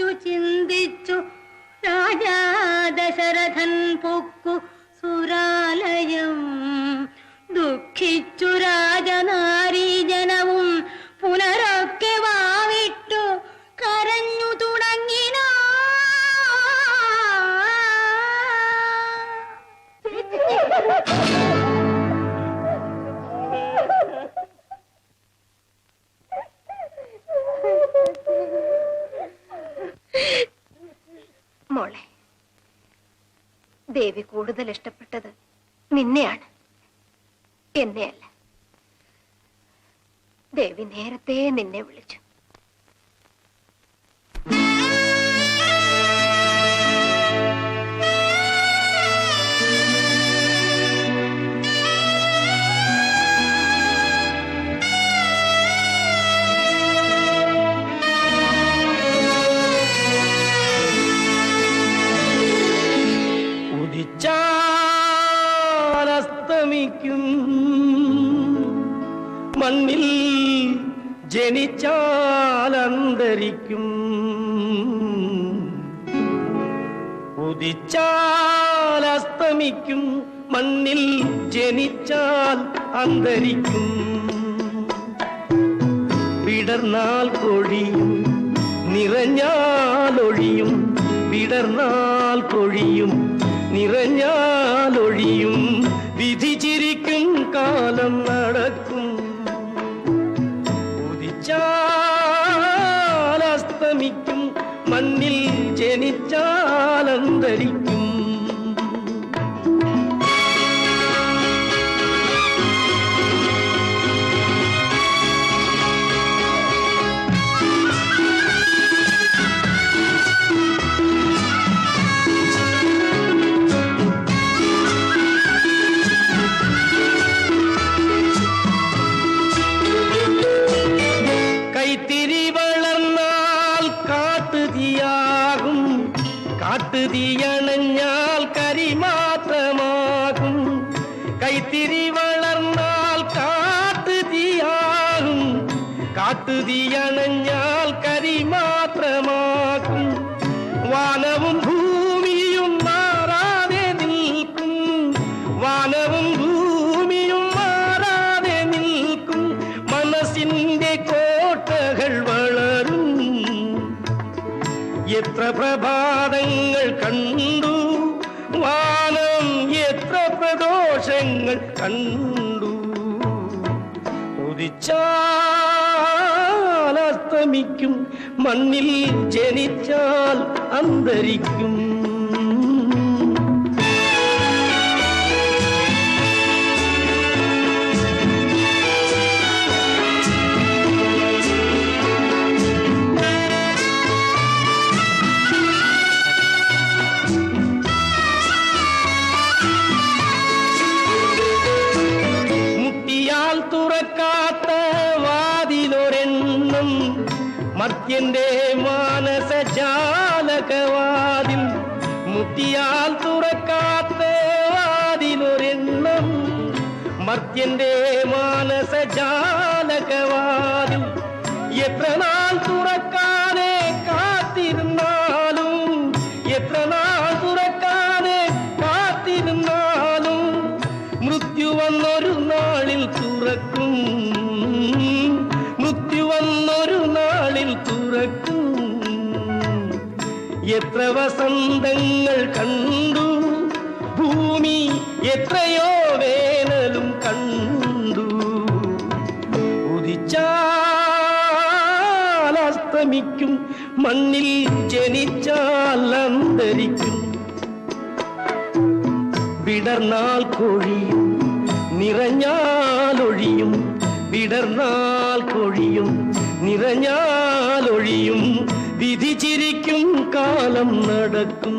ചിന്തിച്ചു ചിന്തിച്ചു. രാജാ ദശരഥൻ പൊക്കു സുരാലയം. ദുഃഖിച്ചു രാജനാരീജനവും പുനരൊക്കെ വാവിട്ടു. കരഞ്ഞു തുടങ്ങിന. Ha ha ha! ദേവി കൂടുതൽ ഇഷ്ടപ്പെട്ടത് നിന്നെയാണ്. എന്നെയല്ല. ദേവി നേരത്തെ നിന്നെ വിളിച്ചു. മണ്ണിൽ ജനിച്ചാലന്തരിക്കും. ഉദിച്ചാലസ്തമിക്കും മണ്ണിൽ ജനിച്ചാൽ അന്തരിക്കും. വിടർന്നാൽ കൊഴിയും നിറഞ്ഞാലൊഴിയും വിടർന്നാൽ കൊഴിയും നിറഞ്ഞാലൊഴിയും വിധി കാലം നടക്കും. ഉദിച്ചാലസ്തമിക്കും മണ്ണിൽ ജനിച്ചാലന്തരിക്കും கரியாகும் காட்டு தீயணைஞ்சால் கரி மாற்றமாகும் கைத்திரி வளர்ந்தால் காட்டு தீயாகும் காட்டு தீயணைஞ்சால் എത്ര പ്രഭാതങ്ങൾ കണ്ടു? വാനം എത്ര പ്രദോഷങ്ങൾ കണ്ടു? ഉദിച്ചാൽ അസ്തമിക്കും മണ്ണിൽ ജനിച്ചാൽ അന്തരിക്കും. മർത്യന്റെ മാനസ ജാലകവാതിൽ മുട്ടിയാൽ തുറക്കാത്ത വാതിലൊരെണ്ണം. മർത്യന്റെ മാനസ ജാലകവാതിൽ എത്ര നാൾ തുറക്കാതെ കാത്തിരുന്നാലും എത്ര നാൾ തുറക്കാതെ കാത്തിരുന്നാലും മൃത്യു വന്നൊരു നാളിൽ തുറക്കും. എത്ര വസന്തങ്ങൾ കണ്ടു? ഭൂമി എത്രയോ വേനലും കണ്ടു. ഉദിച്ചാൽ അസ്തമിക്കും മണ്ണിൽ ജനിച്ചാൽ അന്തരിക്കും. വിടർന്നാൽ കൊഴിയും നിറഞ്ഞാലൊഴിയും വിടർന്നാൽ കൊഴിയും നിറഞ്ഞാലൊഴിയും വിധി ചിരിക്കും കാലം നടക്കും.